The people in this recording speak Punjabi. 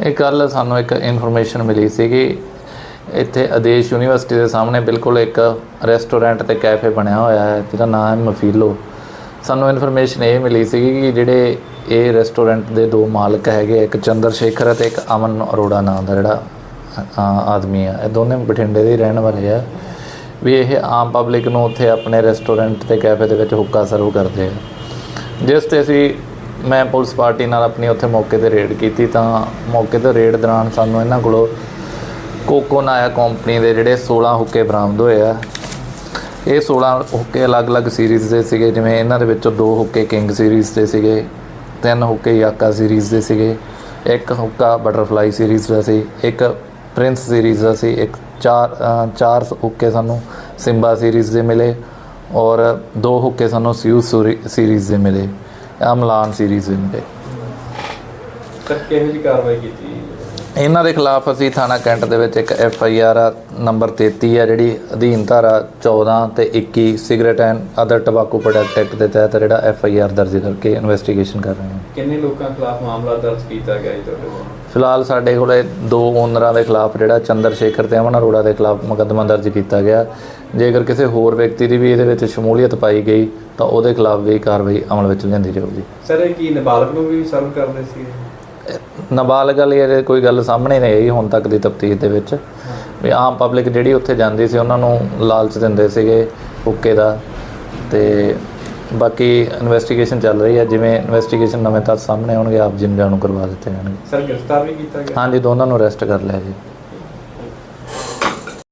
ਇਹ ਕੱਲ ਸਾਨੂੰ ਇੱਕ ਇਨਫੋਰਮੇਸ਼ਨ ਮਿਲੀ ਸੀਗੀ। ਇੱਥੇ ਆਦੇਸ਼ ਯੂਨੀਵਰਸਿਟੀ ਦੇ ਸਾਹਮਣੇ ਬਿਲਕੁਲ ਇੱਕ ਰੈਸਟੋਰੈਂਟ ਤੇ ਕੈਫੇ ਬਣਿਆ ਹੋਇਆ ਹੈ, ਜਿਹਦਾ ਨਾਮ ਹੈ ਮਫੀਲੋ ਸਾਨੂੰ ਇਨਫੋਰਮੇਸ਼ਨ ਇਹ ਮਿਲੀ ਸੀਗੀ ਕਿ ਜਿਹੜੇ ਇਹ ਰੈਸਟੋਰੈਂਟ ਦੇ ਦੋ ਮਾਲਕ ਹੈਗੇ, ਇੱਕ ਚੰਦਰ ਸ਼ੇਖਰ ਅਤੇ ਇੱਕ ਅਮਨ ਅਰੋੜਾ ਨਾਮ ਦਾ ਜਿਹੜਾ ਆਦਮੀ ਆ। ਇਹ ਦੋਨੇ ਬਠਿੰਡੇ ਦੇ ਰਹਿਣ ਵਾਲੇ ਆ। ਵੀ ਇਹ ਆਮ ਪਬਲਿਕ ਨੂੰ ਉੱਥੇ ਆਪਣੇ ਰੈਸਟੋਰੈਂਟ ਤੇ ਕੈਫੇ ਦੇ ਵਿੱਚ ਹੁੱਕਾ ਸਰਵ ਕਰਦੇ ਆ। ਜਿਸ ਤੇ ਅਸੀਂ ਮੈਂ ਪੁਲਿਸ ਪਾਰਟੀ ਨਾਲ ਆਪਣੀ ਉੱਥੇ ਮੌਕੇ ਤੇ ਰੇਡ ਕੀਤੀ ਤਾਂ ਮੌਕੇ ਤੇ ਰੇਡ ਦੌਰਾਨ ਸਾਨੂੰ ਇਹਨਾਂ ਕੋਲੋਂ ਕੋਕੋ ਨਾਇਆ ਕੰਪਨੀ ਦੇ ਜਿਹੜੇ 16 ਹੁੱਕੇ ਬਰਾਮਦ ਹੋਏ ਆ, ਇਹ 16 ਹੁੱਕੇ ਅਲੱਗ-ਅਲੱਗ ਸੀਰੀਜ਼ ਦੇ ਸੀਗੇ, ਜਿਵੇਂ ਇਹਨਾਂ ਦੇ ਵਿੱਚੋਂ ਦੋ ਹੁੱਕੇ ਕਿੰਗ ਸੀਰੀਜ਼ ਦੇ ਸੀਗੇ, ਤਿੰਨ ਹੁੱਕੇ ਯਾਕਾ ਸੀਰੀਜ਼ ਦੇ ਸੀਗੇ, ਇੱਕ ਹੁੱਕਾ ਬਟਰਫਲਾਈ ਸੀਰੀਜ਼ ਦਾ ਸੀ, ਇੱਕ ਪ੍ਰਿੰਸ ਸੀਰੀਜ਼ ਦਾ ਸੀ, ਇੱਕ ਚਾਰ ਚਾਰ ਹੁੱਕੇ ਸਾਨੂੰ ਸਿੰਬਾ ਸੀਰੀਜ਼ ਦੇ ਮਿਲੇ ਔਰ ਦੋ ਹੁੱਕੇ ਸਾਨੂੰ ਸਿਊ ਸੀਰੀਜ਼ ਦੇ ਮਿਲੇ। ਅਮਲਾਨ ਸੀਰੀਜ਼ ਦੇ ਸਰ ਕਿਹੋ ਜੀ ਕਾਰਵਾਈ ਕੀਤੀ? ਇਹਨਾਂ ਦੇ ਖਿਲਾਫ ਅਸੀਂ ਥਾਣਾ ਕੈਂਟ ਦੇ ਵਿੱਚ ਇੱਕ ਐਫ ਆਈ ਆਰ ਨੰਬਰ 33 ਹੈ ਜਿਹੜੀ ਅਧੀਨ ਧਾਰਾ 14 ਤੇ 21 cigarette and other tobacco product act ਦੇ ਤਹਿਤ ਜਿਹੜਾ ਐਫ ਆਈ ਆਰ ਦਰਜ ਕਰਕੇ ਇਨਵੈਸਟੀਗੇਸ਼ਨ ਕਰ ਰਹੇ ਹਾਂ। ਕਿੰਨੇ ਲੋਕਾਂ ਖਿਲਾਫ ਮਾਮਲਾ ਦਰਜ ਕੀਤਾ ਗਿਆ ਜੀ ਤੁਹਾਡੇ ਵੱਲੋਂ? ਫਿਲਹਾਲ ਸਾਡੇ ਕੋਲੇ ਦੋ ਓਨਰਾਂ ਦੇ ਖਿਲਾਫ ਜਿਹੜਾ ਚੰਦਰ ਸ਼ੇਖਰ ਤੇ ਅਮਨ ਅਰੋੜਾ ਦੇ ਖਿਲਾਫ ਮੁਕੱਦਮਾ ਦਰਜ ਕੀਤਾ ਗਿਆ। ਜੇਕਰ ਕਿਸੇ ਹੋਰ ਵਿਅਕਤੀ ਦੀ ਵੀ ਇਹਦੇ ਵਿੱਚ ਸ਼ਮੂਲੀਅਤ ਪਾਈ ਗਈ ਤਾਂ ਉਹਦੇ ਖਿਲਾਫ ਵੀ ਕਾਰਵਾਈ ਅਮਲ ਵਿੱਚ ਲਿਆਂਦੀ ਜਾਊਗੀ। ਸਰ ਇਹ ਕੀ ਨਾਬਾਲਗ ਨੂੰ ਵੀ ਸਰਵ ਕਰਦੇ ਸੀ? ਨਾਬਾਲਗ ਵਾਲੀ ਇਹਦੇ ਕੋਈ ਗੱਲ ਸਾਹਮਣੇ ਨਹੀਂ ਆਈ ਹੁਣ ਤੱਕ ਦੀ ਤਫਤੀਸ਼ ਦੇ ਵਿੱਚ। ਵੀ ਆਮ ਪਬਲਿਕ ਜਿਹੜੀ ਉੱਥੇ ਜਾਂਦੀ ਸੀ ਉਹਨਾਂ ਨੂੰ ਲਾਲਚ ਦਿੰਦੇ ਸੀਗੇ ਹੁੱਕੇ ਦਾ। ਤੇ ਬਾਕੀ ਇਨਵੈਸਟੀਗੇਸ਼ਨ ਚੱਲ ਰਹੀ ਹੈ। ਜਿਵੇਂ ਇਨਵੈਸਟੀਗੇਸ਼ਨ ਨਵੇਂ ਤੱਥ ਸਾਹਮਣੇ ਆਉਣਗੇ ਆਪ ਜਿੰਨ ਜਾਣੂ ਕਰਵਾ ਦਿੱਤੇ ਜਾਣਗੇ। ਸਰ ਗ੍ਰਿਫਤਾਰ ਵੀ ਕੀਤਾ ਗਿਆ? ਹਾਂਜੀ ਦੋਨਾਂ ਨੂੰ ਅਰੈਸਟ ਕਰ ਲਿਆ ਜੀ।